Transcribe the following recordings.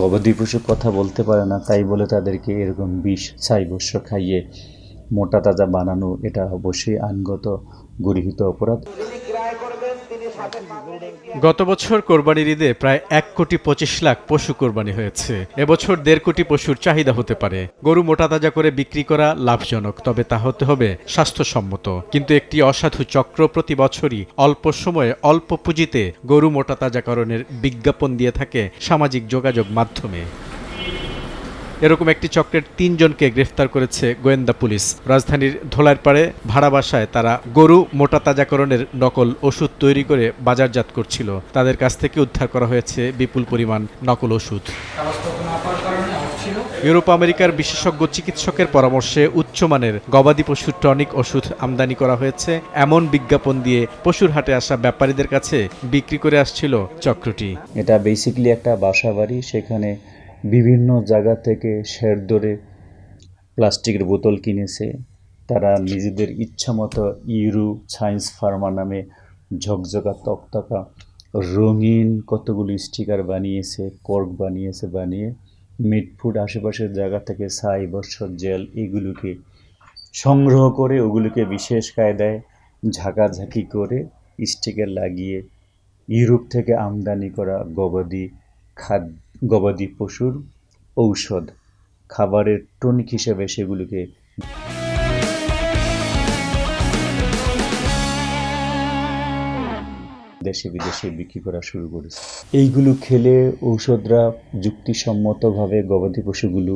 গবাদি পশু কথা বলতে পারে না, তাই বলে তাদেরকে এরকম বিষ ছাইবস্য খাইয়ে মোটা তাজা বানানো, এটা অবশ্যই আইনগত, গৃহীত অপরাধ। গত বছর কোরবানির ঈদে প্রায় এক কোটি পঁচিশ লাখ পশু কোরবানি হয়েছে। এবছর দেড় কোটি পশুর চাহিদা হতে পারে। গরু মোটা তাজা করে বিক্রি করা লাভজনক, তবে তা হতে হবে স্বাস্থ্যসম্মত। কিন্তু একটি অসাধু চক্র প্রতি বছরই অল্প সময়ে অল্প পুঁজিতে গরু মোটা তাজাকরণের বিজ্ঞাপন দিয়ে থাকে সামাজিক যোগাযোগ মাধ্যমে। এরকম একটি চক্রের তিনজনকে গ্রেফতার করেছে গোয়েন্দা পুলিশ। রাজধানীর ধোলারপাড়ে ভাড়া বাসায় তারা গরু মোটা তাজাকরণের নকল ওষুধ তৈরি করে বাজারজাত করছিল। তাদের কাছ থেকে উদ্ধার করা হয়েছে বিপুল পরিমাণ নকল ওষুধ। ইউরোপ, আমেরিকার বিশেষজ্ঞ চিকিৎসকের পরামর্শে উচ্চমানের গবাদি পশুর টনিক ওষুধ আমদানি করা হয়েছে। এমন বিজ্ঞাপন দিয়ে পশুর হাটে আসা ব্যাপারীদের কাছে বিক্রি করে আসছিল চক্রটি। এটা বেসিক্যালি একটা বাসা বাড়ি সেখানে বিভিন্ন জায়গা থেকে শের ধরে প্লাস্টিকের বোতল কিনেছে। তারা নিজেদের ইচ্ছা মতো ইউরু সায়েন্স ফার্মা নামে ঝকঝকা তকতকা রঙিন কতগুলি স্টিকার বানিয়েছে, কর্ক বানিয়েছে, বানিয়ে মিট ফুড আশেপাশের জায়গা থেকে ছাই বৎসর জেল এগুলোকে সংগ্রহ করে, ওগুলোকে বিশেষ কায়দায় ঝাঁকাঝাঁকি করে স্টিকার লাগিয়ে ইউরোপ থেকে আমদানি করা গবাদি খাদ গবাদি পশুর ঔষধ, খাবারের টনিক হিসেবে সেগুলোকে দেশে বিদেশে বিক্রি করা শুরু করেছে। এইগুলো খেলে ঔষধরা যুক্তিসম্মতভাবে গবাদি পশুগুলো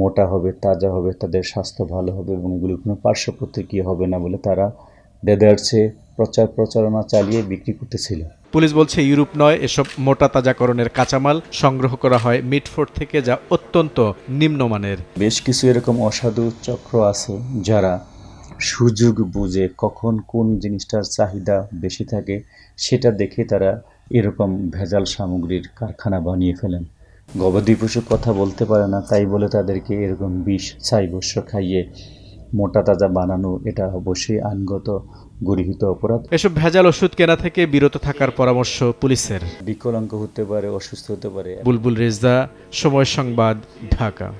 মোটা হবে, তাজা হবে, তাদের স্বাস্থ্য ভালো হবে এবং এগুলো কোনো পার্শ্ব প্রতিক্রিয়া হবে না বলে তারা দেদারছে প্রচার প্রচারণা চালিয়ে বিক্রি করতেছিল। পুলিশ বলছে ইউরোপ নয় এসব মোটা তাজাকরণের কাঁচামাল সংগ্রহ করা হয় মিটফোর্ড থেকে যা অত্যন্ত নিম্নমানের। বেশ কিছু এরকম অসাধু চক্র আছে যারা সুযোগ বুঝে কখন কোন জিনিসটার চাহিদা বেশি থাকে সেটা দেখে তারা এরকম ভেজাল সামগ্রীর কারখানা বানিয়ে ফেলেন। গবাদি পশু কথা বলতে পারে না তাই বলে তাদেরকে এরকম বিষ ছাইবস্য খাইয়ে মোটা তাজা বানানো এটা অবশ্যই আইনগত গরিহিত অপরাধ। এসব ভেজাল ওষুধ কেনা থেকে বিরত থাকার পরামর্শ পুলিশের। বিকলাঙ্গ হতে পারে অসুস্থ হতে পারে। বুলবুল রেজদা সময় সংবাদ ঢাকা।